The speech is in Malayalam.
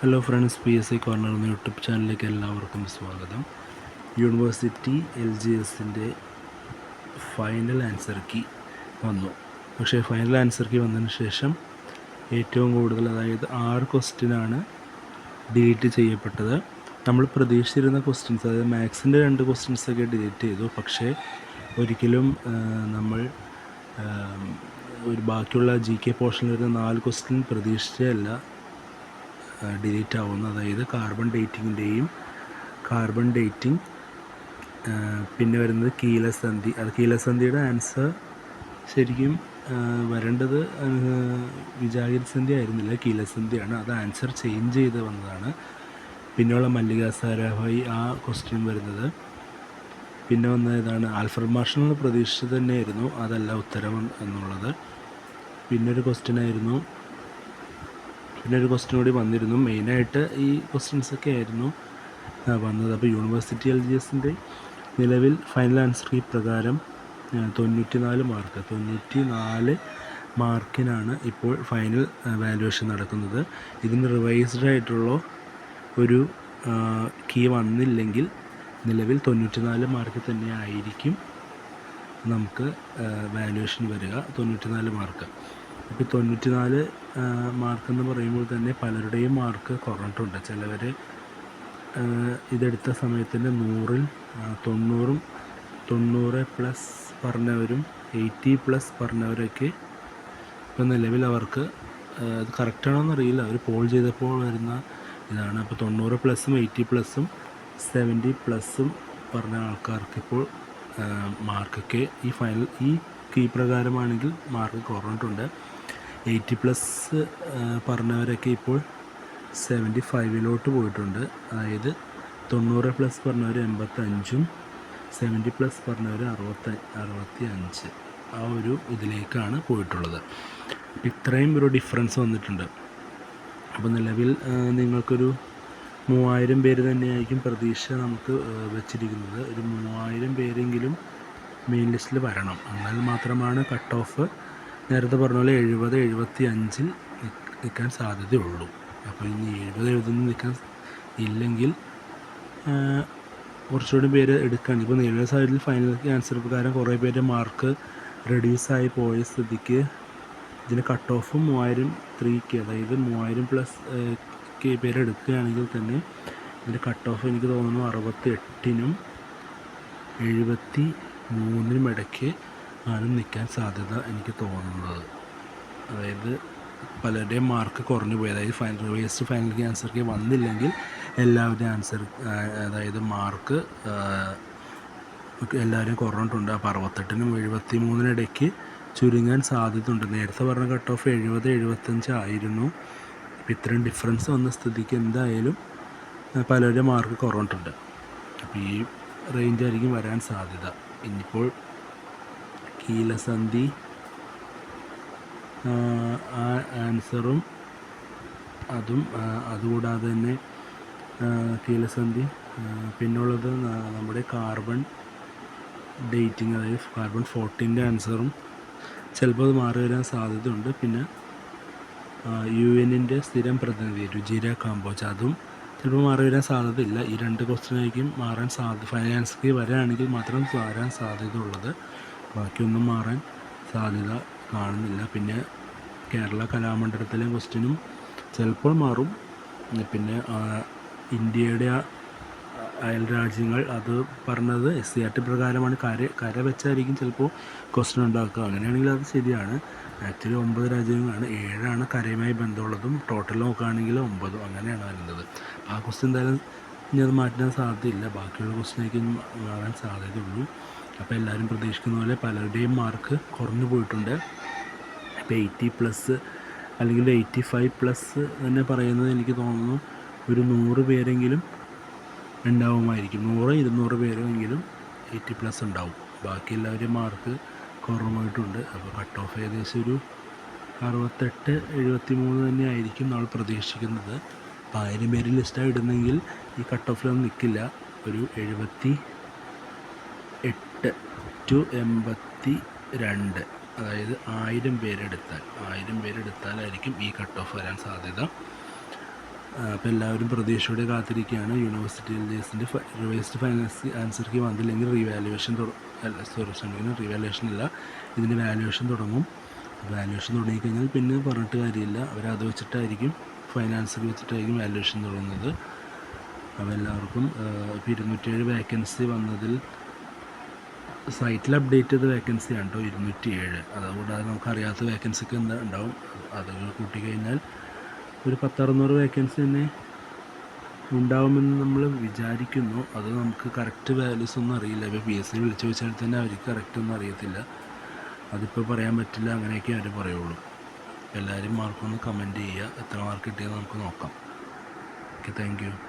Hello friends P S C corner എന്ന യൂട്യൂബ് ചാനലിലേക്ക് എല്ലാവർക്കും സ്വാഗതം. യൂണിവേഴ്സിറ്റി എൽ ജി എസിന്റെ ഫൈനൽ ആൻസർ കീ വന്നു. പക്ഷേ ഫൈനൽ ആൻസർ കീ വന്നതിന് ശേഷം ഏറ്റവും കൂടുതൽ അതായത് ആറ് ക്വസ്റ്റ്യനാണ് ഡിലീറ്റ് ചെയ്യപ്പെട്ടത്. നമ്മൾ പ്രതീക്ഷിച്ചിരുന്ന ക്വസ്റ്റ്യൻസ് അതായത് മാത്സിന്റെ രണ്ട് ക്വസ്റ്റ്യൻസൊക്കെ ഡിലീറ്റ് ചെയ്തു. പക്ഷേ ഒരിക്കലും നമ്മൾ ഒരു ബാക്കിയുള്ള ജി കെ പോർഷനിൽ വരുന്ന നാല് ക്വസ്റ്റ്യൻ പ്രതീക്ഷിച്ചല്ല ഡിലീറ്റ് ആവുന്ന. അതായത് കാർബൺ ഡേറ്റിങ്ങിന്റെയും കാർബൺ ഡേറ്റിംഗ് പിന്നെ വരുന്നത് കീലസന്ധി. അത് കീലസന്ധിയുടെ ആൻസർ ശരിക്കും വരേണ്ടത് ആ, സന്ധി ആയിരുന്നില്ല. കീലസന്ധിയാണ്. അത് ആൻസർ ചേഞ്ച് ചെയ്ത് വന്നതാണ്. പിന്നെയുള്ള മല്ലിക സാരാഭായി ആ ക്വസ്റ്റ്യൻ വരുന്നത്. പിന്നെ വന്ന ഇതാണ് ആൽഫ്രഡ് മാർഷൽ പ്രതീക്ഷിച്ചത് തന്നെയായിരുന്നു. അതല്ല ഉത്തരം എന്നുള്ളത്. പിന്നെ ഒരു ക്വസ്റ്റ്യൻ ആയിരുന്നു. പിന്നെ ഒരു ക്വസ്റ്റ്യൻ കൂടി വന്നിരുന്നു. മെയിനായിട്ട് ഈ ക്വസ്റ്റ്യൻസ് ഒക്കെ ആയിരുന്നു വന്നത്. അപ്പോൾ യൂണിവേഴ്സിറ്റി എൽ ജി എസിന്റെ നിലവിൽ ഫൈനൽ ആൻസർ ഈ പ്രകാരം തൊണ്ണൂറ്റി നാല് മാർക്ക് തൊണ്ണൂറ്റി നാല് മാർക്കിനാണ് ഇപ്പോൾ ഫൈനൽ വാല്യുവേഷൻ നടക്കുന്നത്. ഇതിന് റിവൈസ്ഡ് ആയിട്ടുള്ള ഒരു കീ വന്നില്ലെങ്കിൽ നിലവിൽ തൊണ്ണൂറ്റി നാല് മാർക്ക് തന്നെ ആയിരിക്കും നമുക്ക് വാല്യുവേഷൻ വരിക. തൊണ്ണൂറ്റി നാല് മാർക്ക് ഇപ്പോൾ തൊണ്ണൂറ്റി നാല് മാർക്ക് എന്ന് പറയുമ്പോൾ തന്നെ പലരുടെയും മാർക്ക് കുറഞ്ഞിട്ടുണ്ട്. ചിലവർ ഇതെടുത്ത സമയത്തിന് നൂറിൽ തൊണ്ണൂറും തൊണ്ണൂറ് പ്ലസ് പറഞ്ഞവരും എയ്റ്റി പ്ലസ് പറഞ്ഞവരൊക്കെ ഇപ്പോൾ നിലവിൽ അവർക്ക് അത് കറക്റ്റാണോ എന്നറിയില്ല അവർ പോൾ ചെയ്തപ്പോൾ വരുന്ന ഇതാണ്. അപ്പോൾ തൊണ്ണൂറ് പ്ലസും എയ്റ്റി പ്ലസും സെവന്റി പ്ലസും പറഞ്ഞ ആൾക്കാർക്ക് ഇപ്പോൾ ആ, മാർക്കൊക്കെ ഈ ഫൈനൽ ഈ കീ പ്രകാരമാണെങ്കിൽ മാർക്ക് കുറഞ്ഞിട്ടുണ്ട്. എയ്റ്റി പ്ലസ് പറഞ്ഞവരൊക്കെ ഇപ്പോൾ സെവന്റി ഫൈവിലോട്ട് പോയിട്ടുണ്ട്. അതായത് തൊണ്ണൂറ് പ്ലസ് പറഞ്ഞവർ എൺപത്തഞ്ചും സെവന്റി പ്ലസ് പറഞ്ഞവർ അറുപത്തി അറുപത്തി അഞ്ച് ആ ഒരു ഇതിലേക്കാണ് പോയിട്ടുള്ളത്. ഇത്രയും ഒരു ഡിഫറൻസ് വന്നിട്ടുണ്ട്. അപ്പോൾ നിലവിൽ നിങ്ങൾക്കൊരു മൂവായിരം പേര് തന്നെയായിരിക്കും പ്രതീക്ഷ നമുക്ക് വെച്ചിരിക്കുന്നത്. ഒരു മൂവായിരം പേരെങ്കിലും മെയിൻ ലിസ്റ്റിൽ വരണം. എന്നാൽ മാത്രമാണ് കട്ട് ഓഫ് നേരത്തെ പറഞ്ഞ പോലെ എഴുപത് എഴുപത്തി അഞ്ചിൽ നിൽക്കാൻ സാധ്യതയുള്ളൂ. അപ്പോൾ ഇനി എഴുപത് എഴുപതൊന്നും നിൽക്കാൻ ഇല്ലെങ്കിൽ കുറച്ചുകൂടി പേര് എടുക്കുകയാണ് ഇപ്പോൾ നിലവിലെ സാഹചര്യത്തിൽ ഫൈനൽ ആൻസർ പ്രകാരം കുറേ പേരുടെ മാർക്ക് റെഡ്യൂസായി പോയ സ്ഥിതിക്ക് ഇതിന് കട്ട് ഓഫ് മൂവായിരം ത്രീക്ക് അതായത് മൂവായിരം പ്ലസ് കെ പേര് എടുക്കുകയാണെങ്കിൽ തന്നെ ഇതിന്റെ കട്ട് ഓഫ് എനിക്ക് തോന്നുന്നു അറുപത്തി എട്ടിനും എഴുപത്തി മൂന്നിനും ഇടയ്ക്ക് ആണ് നിൽക്കാൻ സാധ്യത എനിക്ക് തോന്നുന്നത്. അതായത് പലരുടെയും മാർക്ക് കുറഞ്ഞു പോയി അതായത് ഫൈനൽ റിവേഴ്സ് ഫൈനൽ ആൻസർക്ക് വന്നില്ലെങ്കിൽ എല്ലാവരുടെയും ആൻസർ അതായത് മാർക്ക് എല്ലാവരും കുറഞ്ഞിട്ടുണ്ട്. അപ്പോൾ അറുപത്തെട്ടിനും എഴുപത്തി മൂന്നിനും ഇടയ്ക്ക് ചുരുങ്ങാൻ സാധ്യതയുണ്ട്. നേരത്തെ പറഞ്ഞ കട്ട് ഓഫ് എഴുപത് എഴുപത്തഞ്ച് ആയിരുന്നു. അപ്പോൾ ഇത്രയും ഡിഫറൻസ് വന്ന സ്ഥിതിക്ക് എന്തായാലും പലരുടെ മാർക്ക് കുറഞ്ഞിട്ടുണ്ട്. അപ്പോൾ ഈ റേഞ്ചായിരിക്കും വരാൻ സാധ്യത. ഇനിയിപ്പോൾ കീലസന്ധി ആ, ആൻസറും അതും അതുകൂടാതെ തന്നെ കീലസന്ധി പിന്നുള്ളത് നമ്മുടെ കാർബൺ ഡേറ്റിംഗ് അതായത് കാർബൺ ഫോർട്ടീന്റെ ആൻസറും ചിലപ്പോൾ അത് മാറി വരാൻ സാധ്യതയുണ്ട്. പിന്നെ യു എന്നിന്റെ സ്ഥിരം പ്രതിനിധി രുചിര കാമ്പോച്ച് അതും ചിലപ്പോൾ മാറി വരാൻ സാധ്യതയില്ല. ഈ രണ്ട് ക്വസ്റ്റ്യനായിരിക്കും മാറാൻ സാധ്യത ഫൈനാൻസ് വരാണെങ്കിൽ മാത്രം വരാൻ സാധ്യതയുള്ളത്. ബാക്കിയൊന്നും മാറാൻ സാധ്യത കാണുന്നില്ല. പിന്നെ കേരള കലാമണ്ഡലത്തിലെ ക്വസ്റ്റ്യനും ചിലപ്പോൾ മാറും. പിന്നെ ഇന്ത്യയുടെ അയൽ രാജ്യങ്ങൾ അത് പറഞ്ഞത് എസ് സി ആർ ടി പ്രകാരമാണ്. കര കര വെച്ചായിരിക്കും ചിലപ്പോൾ ക്വസ്റ്റ്യൻ ഉണ്ടാക്കുക. അങ്ങനെയാണെങ്കിൽ അത് ശരിയാണ്. ആക്ച്വലി ഒമ്പത് രാജ്യങ്ങളാണ്. ഏഴാണ് കരയുമായി ബന്ധമുള്ളതും. ടോട്ടൽ നോക്കുകയാണെങ്കിൽ ഒമ്പതും. അങ്ങനെയാണ് വരുന്നത്. ആ ക്വസ്റ്റ്യൻ എന്തായാലും ഇനി അത് മാറ്റാൻ സാധ്യതയില്ല. ബാക്കിയുള്ള ക്വസ്റ്റ്യനേക്ക് മാറാൻ സാധ്യതയുള്ളൂ. അപ്പോൾ എല്ലാവരും പ്രതീക്ഷിക്കുന്ന പോലെ പലരുടെയും മാർക്ക് കുറഞ്ഞു പോയിട്ടുണ്ട്. ഇപ്പോൾ എയ്റ്റി പ്ലസ് അല്ലെങ്കിൽ എയ്റ്റി ഫൈവ് പ്ലസ് തന്നെ പറയുന്നത് എനിക്ക് തോന്നുന്നു ഒരു നൂറ് പേരെങ്കിലും ഉണ്ടാവുമായിരിക്കും. നൂറ് ഇരുന്നൂറ് പേരെങ്കിലും എയ്റ്റി പ്ലസ് ഉണ്ടാവും. ബാക്കി എല്ലാവരുടെയും മാർക്ക് കുറവായിട്ടുണ്ട്. അപ്പോൾ കട്ട് ഓഫ് ഏകദേശം ഒരു അറുപത്തെട്ട് എഴുപത്തി മൂന്ന് തന്നെ ആയിരിക്കും നമ്മൾ പ്രതീക്ഷിക്കുന്നത്. അപ്പോൾ ആയിരം പേര് ലിസ്റ്റായി ഇടുന്നെങ്കിൽ ഈ കട്ട് ഓഫിലൊന്നും നിൽക്കില്ല ഒരു എഴുപത്തി എട്ട് ടു എൺപത്തി രണ്ട് അതായത് ആയിരം പേരെടുത്താൽ ആയിരം പേരെടുത്താലായിരിക്കും ഈ കട്ട് ഓഫ് വരാൻ സാധ്യത. അപ്പോൾ എല്ലാവരും പ്രതീക്ഷയോടെ കാത്തിരിക്കുകയാണ്. University L revised finance answer key വന്നില്ലെങ്കിൽ റീവാലുവേഷൻ സോറി റീവാലുവേഷൻ അല്ല ഇതിന്റെ വാലുവേഷൻ തുടങ്ങും. വാലുവേഷൻ തുടങ്ങിക്കഴിഞ്ഞാൽ പിന്നെ പറഞ്ഞിട്ട് കാര്യമില്ല. അവരത് വെച്ചിട്ടായിരിക്കും ഫൈനാൻസ് വെച്ചിട്ടായിരിക്കും വാലുവേഷൻ തുടങ്ങുന്നത്. അപ്പോൾ എല്ലാവർക്കും ഇപ്പോൾ ഇരുന്നൂറ്റേഴ് വേക്കൻസി വന്നതിൽ സൈറ്റിൽ അപ്ഡേറ്റ് ചെയ്ത വേക്കൻസി ആണ് കേട്ടോ ഇരുന്നൂറ്റി ഏഴ് അതുകൂടാതെ നമുക്ക് അറിയാത്ത വേക്കൻസിക്ക് എന്താ ഉണ്ടാവും അത് കൂട്ടി കഴിഞ്ഞാൽ ഒരു പത്തറുന്നൂറ് വേക്കൻസി തന്നെ ഉണ്ടാവുമെന്ന് നമ്മൾ വിചാരിക്കുന്നു. അത് നമുക്ക് കറക്റ്റ് വാല്യൂസ് ഒന്നും അറിയില്ല. ഇപ്പോൾ പി എസ് സി വിളിച്ചു വെച്ചാൽ തന്നെ അവർക്ക് കറക്റ്റ് ഒന്നും അറിയത്തില്ല. അതിപ്പോൾ പറയാൻ പറ്റില്ല അങ്ങനെയൊക്കെ അവർ പറയുള്ളൂ. എല്ലാവരും മാർക്കൊന്ന് കമന്റ് ചെയ്യുക. എത്ര മാർക്ക് കിട്ടിയെന്ന് നമുക്ക് നോക്കാം. Okay thank